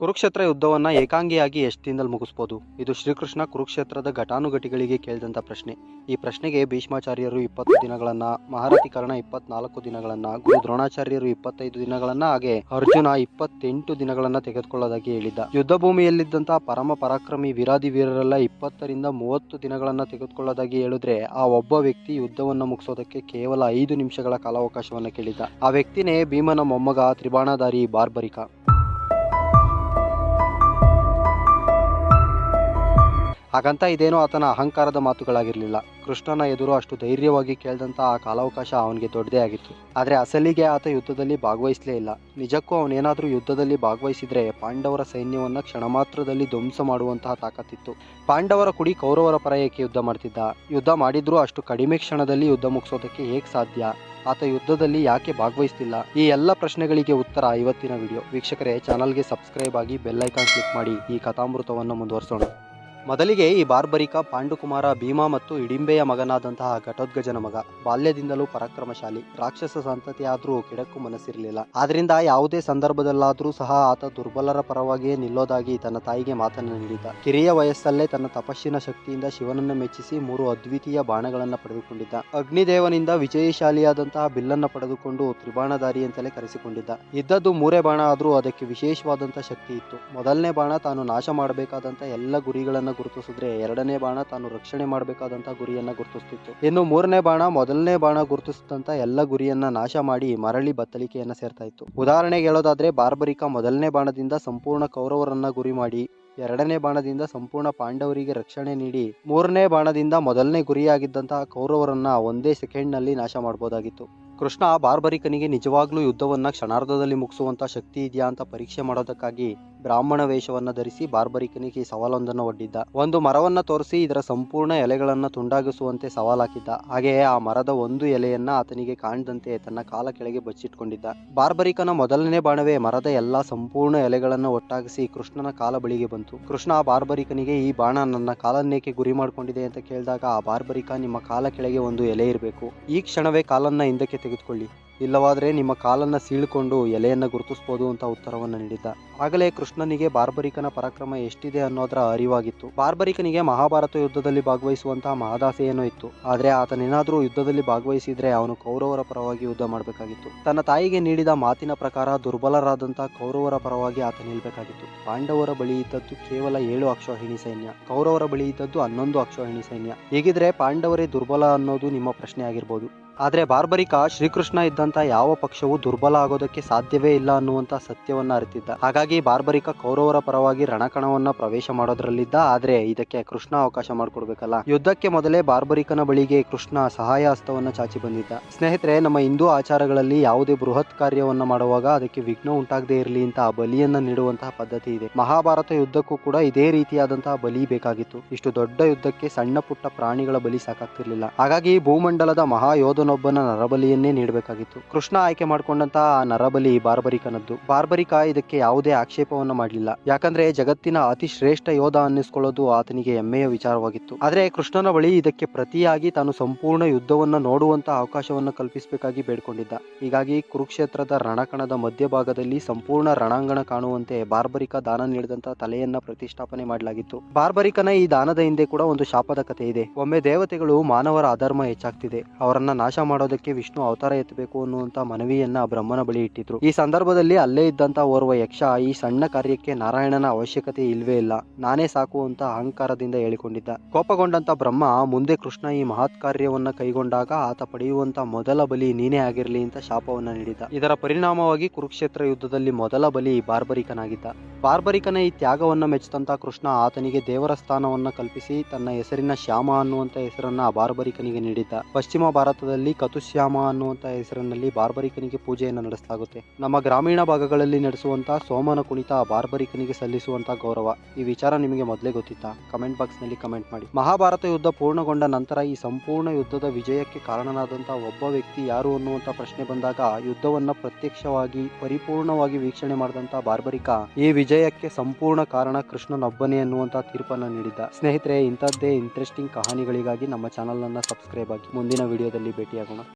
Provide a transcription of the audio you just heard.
ಕುರುಕ್ಷೇತ್ರ ಯುದ್ಧವನ್ನು ಏಕಾಂಗಿಯಾಗಿ ಎಷ್ಟು ದಿನದಲ್ಲಿ ಮುಗಿಸ್ಬೋದು. ಇದು ಶ್ರೀಕೃಷ್ಣ ಕುರುಕ್ಷೇತ್ರದ ಘಟಾನುಘಟಿಗಳಿಗೆ ಕೇಳಿದಂಥ ಪ್ರಶ್ನೆ. ಈ ಪ್ರಶ್ನೆಗೆ ಭೀಷ್ಮಾಚಾರ್ಯರು ಇಪ್ಪತ್ತು ದಿನಗಳನ್ನ, ಮಹಾರಥಿ ಕರ್ಣ ಇಪ್ಪತ್ನಾಲ್ಕು ದಿನಗಳನ್ನ, ಗುರು ದ್ರೋಣಾಚಾರ್ಯರು ಇಪ್ಪತ್ತೈದು ದಿನಗಳನ್ನ, ಹಾಗೆ ಅರ್ಜುನ ಇಪ್ಪತ್ತೆಂಟು ದಿನಗಳನ್ನ ತೆಗೆದುಕೊಳ್ಳೋದಾಗಿ ಹೇಳಿದ್ದ. ಯುದ್ಧ ಭೂಮಿಯಲ್ಲಿದ್ದಂತಹ ಪರಮ ಪರಾಕ್ರಮಿ ವಿರಾದಿ ವೀರರೆಲ್ಲ ಇಪ್ಪತ್ತರಿಂದ ಮೂವತ್ತು ದಿನಗಳನ್ನ ತೆಗೆದುಕೊಳ್ಳೋದಾಗಿ ಹೇಳಿದ್ರೆ, ಆ ಒಬ್ಬ ವ್ಯಕ್ತಿ ಯುದ್ಧವನ್ನು ಮುಗಿಸೋದಕ್ಕೆ ಕೇವಲ ಐದು ನಿಮಿಷಗಳ ಕಾಲಾವಕಾಶವನ್ನ ಕೇಳಿದ್ದ. ಆ ವ್ಯಕ್ತಿನೇ ಭೀಮನ ಮೊಮ್ಮಗ, ತ್ರಿಬಾಣಧಾರಿ, ಬಾರ್ಬರಿಕ. ಹಾಗಂತ ಇದೇನೋ ಆತನ ಅಹಂಕಾರದ ಮಾತುಗಳಾಗಿರಲಿಲ್ಲ. ಕೃಷ್ಣನ ಎದುರು ಅಷ್ಟು ಧೈರ್ಯವಾಗಿ ಕೇಳಿದಂಥ ಆ ಕಾಲಾವಕಾಶ ಅವನಿಗೆ ದೊಡ್ಡದೇ ಆಗಿತ್ತು. ಆದರೆ ಅಸಲಿಗೆ ಆತ ಯುದ್ಧದಲ್ಲಿ ಭಾಗವಹಿಸಲೇ ಇಲ್ಲ. ನಿಜಕ್ಕೂ ಅವನೇನಾದರೂ ಯುದ್ಧದಲ್ಲಿ ಭಾಗವಹಿಸಿದರೆ ಪಾಂಡವರ ಸೈನ್ಯವನ್ನು ಕ್ಷಣ ಮಾತ್ರದಲ್ಲಿ ಧ್ವಂಸ ಮಾಡುವಂತಹ ತಾಕತ್ತಿತ್ತು. ಪಾಂಡವರ ಕುಡಿ ಕೌರವರ ಪರ ಏಕೆ ಯುದ್ಧ ಮಾಡ್ತಿದ್ದ? ಯುದ್ಧ ಮಾಡಿದ್ರೂ ಅಷ್ಟು ಕಡಿಮೆ ಕ್ಷಣದಲ್ಲಿ ಯುದ್ಧ ಮುಗಿಸೋದಕ್ಕೆ ಹೇಗೆ ಸಾಧ್ಯ? ಆತ ಯುದ್ಧದಲ್ಲಿ ಯಾಕೆ ಭಾಗವಹಿಸ್ತಿಲ್ಲ? ಈ ಎಲ್ಲ ಪ್ರಶ್ನೆಗಳಿಗೆ ಉತ್ತರ ಇವತ್ತಿನ ವಿಡಿಯೋ. ವೀಕ್ಷಕರೇ, ಚಾನಲ್ಗೆ ಸಬ್ಸ್ಕ್ರೈಬ್ ಆಗಿ ಬೆಲ್ಲೈಕಾನ್ ಕ್ಲಿಕ್ ಮಾಡಿ. ಈ ಕಥಾಮೃತವನ್ನು ಮುಂದುವರಿಸೋಣ. ಮೊದಲಿಗೆ ಈ ಬಾರ್ಬರಿಕ ಪಾಂಡುಕುಮಾರ ಭೀಮ ಮತ್ತು ಇಡಿಂಬೆಯ ಮಗನಾದಂತಹ ಘಟೋದ್ಗಜನ ಮಗ. ಬಾಲ್ಯದಿಂದಲೂ ಪರಾಕ್ರಮಶಾಲಿ. ರಾಕ್ಷಸ ಸಂತತಿಯಾದರೂ ಕೆಡಕು ಮನಸ್ಸಿರಲಿಲ್ಲ. ಆದ್ರಿಂದ ಯಾವುದೇ ಸಂದರ್ಭದಲ್ಲಾದರೂ ಸಹ ಆತ ದುರ್ಬಲರ ಪರವಾಗಿಯೇ ನಿಲ್ಲೋದಾಗಿ ತನ್ನ ತಾಯಿಗೆ ಮಾತನ್ನು ನೀಡಿದ್ದ ಕಿರಿಯ ವಯಸ್ಸಲ್ಲೇ ತನ್ನ ತಪಸ್ಸಿನ ಶಕ್ತಿಯಿಂದ ಶಿವನನ್ನು ಮೆಚ್ಚಿಸಿ ಮೂರು ಅದ್ವಿತೀಯ ಬಾಣಗಳನ್ನು ಪಡೆದುಕೊಂಡಿದ್ದ. ಅಗ್ನಿದೇವನಿಂದ ವಿಜಯಶಾಲಿಯಾದಂತಹ ಬಿಲ್ಲನ್ನು ಪಡೆದುಕೊಂಡು ತ್ರಿಬಾಣಧಾರಿ ಅಂತಲೇ ಕರೆಸಿಕೊಂಡಿದ್ದ. ಇದ್ದದ್ದು ಮೂರೇ ಬಾಣ ಆದರೂ ಅದಕ್ಕೆ ವಿಶೇಷವಾದಂತಹ ಶಕ್ತಿ ಇತ್ತು. ಮೊದಲನೇ ಬಾಣ ತಾನು ನಾಶ ಮಾಡಬೇಕಾದಂತಹ ಎಲ್ಲ ಗುರಿಗಳನ್ನ ಗುರುತಿಸಿದ್ರೆ ಎರಡನೇ ಬಾಣ ತಾನು ರಕ್ಷಣೆ ಮಾಡಬೇಕಾದಂತ ಗುರಿಯನ್ನ ಗುರುತಿಸ್ತಿತ್ತು. ಇನ್ನು ಮೂರನೇ ಬಾಣ ಮೊದಲನೇ ಬಾಣ ಗುರುತಿಸಿದಂತ ಎಲ್ಲ ಗುರಿಯನ್ನ ನಾಶ ಮಾಡಿ ಮರಳಿ ಬತ್ತಲಿಕೆಯನ್ನ ಸೇರ್ತಾ ಇತ್ತು. ಉದಾಹರಣೆಗೆ ಹೇಳೋದಾದ್ರೆ ಬಾರ್ಬರಿಕ ಮೊದಲನೇ ಬಾಣದಿಂದ ಸಂಪೂರ್ಣ ಕೌರವರನ್ನ ಗುರಿ ಮಾಡಿ, ಎರಡನೇ ಬಾಣದಿಂದ ಸಂಪೂರ್ಣ ಪಾಂಡವರಿಗೆ ರಕ್ಷಣೆ ನೀಡಿ, ಮೂರನೇ ಬಾಣದಿಂದ ಮೊದಲನೇ ಗುರಿಯಾಗಿದ್ದಂತಹ ಕೌರವರನ್ನ ಒಂದೇ ಸೆಕೆಂಡ್ನಲ್ಲಿ ನಾಶ ಮಾಡಬಹುದಾಗಿತ್ತು ಕೃಷ್ಣ ಬಾರ್ಬರಿಕನಿಗೆ ನಿಜವಾಗ್ಲೂ ಯುದ್ಧವನ್ನ ಕ್ಷಣಾರ್ಧದಲ್ಲಿ ಮುಗಿಸುವಂತ ಶಕ್ತಿ ಇದೆಯಾ ಅಂತ ಪರೀಕ್ಷೆ ಮಾಡೋದಕ್ಕಾಗಿ ಬ್ರಾಹ್ಮಣ ವೇಷವನ್ನ ಧರಿಸಿ ಬಾರ್ಬರಿಕನಿಗೆ ಸವಾಲೊಂದನ್ನು ಒಡ್ಡಿದ್ದ. ಒಂದು ಮರವನ್ನ ತೋರಿಸಿ ಇದರ ಸಂಪೂರ್ಣ ಎಲೆಗಳನ್ನ ತುಂಡಾಗಿಸುವಂತೆ ಸವಾಲಾಕಿದ್ದ. ಹಾಗೆಯೇ ಆ ಮರದ ಒಂದು ಎಲೆಯನ್ನ ಆತನಿಗೆ ಕಾಣದಂತೆ ತನ್ನ ಕಾಲ ಕೆಳಗೆ ಬಚ್ಚಿಟ್ಕೊಂಡಿದ್ದ. ಬಾರ್ಬರಿಕನ ಮೊದಲನೇ ಬಾಣವೇ ಮರದ ಎಲ್ಲಾ ಸಂಪೂರ್ಣ ಎಲೆಗಳನ್ನ ಒಟ್ಟಾಗಿಸಿ ಕೃಷ್ಣನ ಕಾಲ ಬಳಿಗೆ ಬಂತು. ಕೃಷ್ಣ ಆ ಬಾರ್ಬರಿಕನಿಗೆ ಈ ಬಾಣ ನನ್ನ ಕಾಲನ್ನೇಕೆ ಗುರಿ ಮಾಡ್ಕೊಂಡಿದೆ ಅಂತ ಕೇಳಿದಾಗ ಆ ಬಾರ್ಬರಿಕ ನಿಮ್ಮ ಕಾಲ ಕೆಳಗೆ ಒಂದು ಎಲೆ ಇರಬೇಕು. ಈ ಕ್ಷಣವೇ ಕಾಲನ್ನ ಹಿಂದಕ್ಕೆ ತೆಗೆದುಕೊಳ್ಳಿ. ಇಲ್ಲವಾದರೆ ನಿಮ್ಮ ಕಾಲನ್ನು ಸೀಳ್ಕೊಂಡು ಎಲೆಯನ್ನು ಗುರುತಿಸ್ಬೋದು ಅಂತ ಉತ್ತರವನ್ನು ನೀಡಿದ್ದ. ಆಗಲೇ ಕೃಷ್ಣನಿಗೆ ಬಾರ್ಬರಿಕನ ಪರಾಕ್ರಮ ಎಷ್ಟಿದೆ ಅನ್ನೋದರ ಅರಿವಾಗಿತ್ತು. ಬಾರ್ಬರಿಕನಿಗೆ ಮಹಾಭಾರತ ಯುದ್ಧದಲ್ಲಿ ಭಾಗವಹಿಸುವಂತಹ ಮಹದಾಸೆ ಏನೋ ಇತ್ತು. ಆದರೆ ಆತನೇನಾದರೂ ಯುದ್ಧದಲ್ಲಿ ಭಾಗವಹಿಸಿದ್ರೆ ಅವನು ಕೌರವರ ಪರವಾಗಿ ಯುದ್ಧ ಮಾಡಬೇಕಾಗಿತ್ತು. ತನ್ನ ತಾಯಿಗೆ ನೀಡಿದ ಮಾತಿನ ಪ್ರಕಾರ ದುರ್ಬಲರಾದಂತಹ ಕೌರವರ ಪರವಾಗಿ ಆತ ನಿಲ್ಬೇಕಾಗಿತ್ತು. ಪಾಂಡವರ ಬಳಿ ಇದ್ದದ್ದು ಕೇವಲ ಏಳು ಅಕ್ಷೋಹಿಣಿ ಸೈನ್ಯ. ಕೌರವರ ಬಳಿ ಇದ್ದದ್ದು ಹನ್ನೊಂದು ಅಕ್ಷೋಹಿಣಿ ಸೈನ್ಯ. ಹೀಗಿದ್ರೆ ಪಾಂಡವರೇ ದುರ್ಬಲ ಅನ್ನೋದು ನಿಮ್ಮ ಪ್ರಶ್ನೆ ಆಗಿರ್ಬೋದು ಆದ್ರೆ ಬಾರ್ಬರಿಕ ಶ್ರೀಕೃಷ್ಣ ಇದ್ದಂತ ಯಾವ ಪಕ್ಷವು ದುರ್ಬಲ ಆಗೋದಕ್ಕೆ ಸಾಧ್ಯವೇ ಇಲ್ಲ ಅನ್ನುವಂತ ಸತ್ಯವನ್ನ ಅರಿತಿದ್ದ. ಹಾಗಾಗಿ ಬಾರ್ಬರಿಕ ಕೌರವರ ಪರವಾಗಿ ರಣಕಣವನ್ನ ಪ್ರವೇಶ ಮಾಡೋದ್ರಲ್ಲಿದ್ದ, ಆದ್ರೆ ಇದಕ್ಕೆ ಕೃಷ್ಣ ಅವಕಾಶ ಮಾಡಿಕೊಡ್ಬೇಕಲ್ಲ. ಯುದ್ಧಕ್ಕೆ ಮೊದಲೇ ಬಾರ್ಬರಿಕನ ಬಳಿಗೆ ಕೃಷ್ಣ ಸಹಾಯ ಹಸ್ತವನ್ನ ಚಾಚಿ ಬಂದಿದ್ದ. ಸ್ನೇಹಿತರೆ, ನಮ್ಮ ಹಿಂದೂ ಆಚಾರಗಳಲ್ಲಿ ಯಾವುದೇ ಬೃಹತ್ ಕಾರ್ಯವನ್ನ ಮಾಡುವಾಗ ಅದಕ್ಕೆ ವಿಘ್ನ ಉಂಟಾಗದೇ ಇರಲಿ ಅಂತ ಬಲಿಯನ್ನ ನೀಡುವಂತಹ ಪದ್ಧತಿ ಇದೆ. ಮಹಾಭಾರತ ಯುದ್ಧಕ್ಕೂ ಕೂಡ ಇದೇ ರೀತಿಯಾದಂತಹ ಬಲಿ ಬೇಕಾಗಿತ್ತು. ಇಷ್ಟು ದೊಡ್ಡ ಯುದ್ಧಕ್ಕೆ ಸಣ್ಣ ಪುಟ್ಟ ಪ್ರಾಣಿಗಳ ಬಲಿ ಸಾಕಾಗ್ತಿರ್ಲಿಲ್ಲ. ಹಾಗಾಗಿ ಭೂಮಂಡಲದ ಮಹಾಯೋಧನೊಬ್ಬನ ನರಬಲಿಯನ್ನೇ ನೀಡಬೇಕಾಗಿತ್ತು. ಕೃಷ್ಣ ಆಯ್ಕೆ ಮಾಡಿಕೊಂಡಂತಹ ನರಬಲಿ ಬಾರ್ಬರಿಕನದ್ದು. ಬಾರ್ಬರಿಕ ಇದಕ್ಕೆ ಯಾವುದೇ ಆಕ್ಷೇಪವನ್ನು ಮಾಡಲಿಲ್ಲ. ಯಾಕಂದ್ರೆ ಜಗತ್ತಿನ ಅತಿ ಶ್ರೇಷ್ಠ ಯೋಧ ಅನ್ನಿಸಿಕೊಳ್ಳೋದು ಆತನಿಗೆ ಹೆಮ್ಮೆಯ ವಿಚಾರವಾಗಿತ್ತು. ಆದ್ರೆ ಕೃಷ್ಣನ ಬಳಿ ಇದಕ್ಕೆ ಪ್ರತಿಯಾಗಿ ತಾನು ಸಂಪೂರ್ಣ ಯುದ್ಧವನ್ನ ನೋಡುವಂತ ಅವಕಾಶವನ್ನ ಕಲ್ಪಿಸಬೇಕಾಗಿ ಬೇಡಿಕೊಂಡಿದ್ದ. ಹೀಗಾಗಿ ಕುರುಕ್ಷೇತ್ರದ ರಣಕಣದ ಮಧ್ಯಭಾಗದಲ್ಲಿ ಸಂಪೂರ್ಣ ರಣಾಂಗಣ ಕಾಣುವಂತೆ ಬಾರ್ಬರಿಕ ದಾನ ನೀಡಿದಂತಹ ತಲೆಯನ್ನ ಪ್ರತಿಷ್ಠಾಪನೆ ಮಾಡಲಾಗಿತ್ತು. ಬಾರ್ಬರಿಕನ ಈ ದಾನದ ಹಿಂದೆ ಕೂಡ ಒಂದು ಶಾಪದ ಕಥೆ ಇದೆ. ಒಮ್ಮೆ ದೇವತೆಗಳು ಮಾನವರ ಅಧರ್ಮ ಹೆಚ್ಚಾಗ್ತಿದೆ. ಅವರನ್ನ ನಾಶ ಮಾಡೋದಕ್ಕೆ ವಿಷ್ಣು ಅವತಾರ ಎತ್ತಬೇಕು ಅನ್ನುವಂತ ಮನವಿಯನ್ನ ಬ್ರಹ್ಮನ ಬಳಿ ಇಟ್ಟಿದ್ರು. ಈ ಸಂದರ್ಭದಲ್ಲಿ ಅಲ್ಲೇ ಇದ್ದಂತ ಓರ್ವ ಯಕ್ಷ ಈ ಸಣ್ಣ ಕಾರ್ಯಕ್ಕೆ ನಾರಾಯಣನ ಅವಶ್ಯಕತೆ ಇಲ್ವೇ ಇಲ್ಲ. ನಾನೇ ಸಾಕು ಅಂತ ಅಹಂಕಾರದಿಂದ ಹೇಳಿಕೊಂಡಿದ್ದ. ಕೋಪಗೊಂಡಂತ ಬ್ರಹ್ಮ, ಮುಂದೆ ಕೃಷ್ಣ ಈ ಮಹತ್ ಕಾರ್ಯವನ್ನ ಕೈಗೊಂಡಾಗ ಆತ ಪಡೆಯುವಂತ ಮೊದಲ ಬಲಿ ನೀನೇ ಆಗಿರ್ಲಿ ಅಂತ ಶಾಪವನ್ನ ನೀಡಿದ ಇದರ ಪರಿಣಾಮವಾಗಿ ಕುರುಕ್ಷೇತ್ರ ಯುದ್ಧದಲ್ಲಿ ಮೊದಲ ಬಲಿ ಬಾರ್ಬರಿಕನಾಗಿದ್ದ. ಬಾರ್ಬರಿಕನ ಈ ತ್ಯಾಗವನ್ನ ಮೆಚ್ಚಿದಂತ ಕೃಷ್ಣ ಆತನಿಗೆ ದೇವರ ಸ್ಥಾನವನ್ನ ಕಲ್ಪಿಸಿ ತನ್ನ ಹೆಸರಿನ ಶ್ಯಾಮ ಅನ್ನುವಂತ ಹೆಸರನ್ನ ಬಾರ್ಬರಿಕನಿಗೆ ನೀಡಿದ್ದ. ಪಶ್ಚಿಮ ಭಾರತದಲ್ಲಿ ಕತುಶ್ಯಾಮ ಅನ್ನುವಂತ ಹೆಸರಿನಲ್ಲಿ ಬಾರ್ಬರಿಕನಿಗೆ ಪೂಜೆಯನ್ನು ನಡೆಸಲಾಗುತ್ತೆ. ನಮ್ಮ ಗ್ರಾಮೀಣ ಭಾಗಗಳಲ್ಲಿ ನಡೆಸುವಂತ ಸೋಮನ ಕುಣಿತ ಬಾರ್ಬರಿಕನಿಗೆ ಸಲ್ಲಿಸುವಂತ ಗೌರವ. ಈ ವಿಚಾರ ನಿಮಗೆ ಮೊದಲೇ ಗೊತ್ತಿತ್ತಾ? ಕಮೆಂಟ್ ಬಾಕ್ಸ್ನಲ್ಲಿ ಕಮೆಂಟ್ ಮಾಡಿ. ಮಹಾಭಾರತ ಯುದ್ಧ ಪೂರ್ಣಗೊಂಡ ನಂತರ ಈ ಸಂಪೂರ್ಣ ಯುದ್ಧದ ವಿಜಯಕ್ಕೆ ಕಾರಣನಾದಂತ ಒಬ್ಬ ವ್ಯಕ್ತಿ ಯಾರು ಅನ್ನುವಂತ ಪ್ರಶ್ನೆ ಬಂದಾಗ ಯುದ್ಧವನ್ನ ಪ್ರತ್ಯಕ್ಷವಾಗಿ, ಪರಿಪೂರ್ಣವಾಗಿ ವೀಕ್ಷಣೆ ಮಾಡಿದಂತ ಬಾರ್ಬರಿಕ ಈ ವಿಜಯಕ್ಕೆ ಸಂಪೂರ್ಣ ಕಾರಣ ಕೃಷ್ಣನೊಬ್ಬನೇ ಅನ್ನುವಂತ ತೀರ್ಪನ್ನ ನೀಡಿದ್ದ. ಸ್ನೇಹಿತರೆ, ಇಂಥದ್ದೇ ಇಂಟ್ರೆಸ್ಟಿಂಗ್ ಕಹಾನಿಗಳಿಗಾಗಿ ನಮ್ಮ ಚಾನಲ್ ಅನ್ನ ಸಬ್ಸ್ಕ್ರೈಬ್ ಆಗಿ ಮುಂದಿನ ವಿಡಿಯೋದಲ್ಲಿ con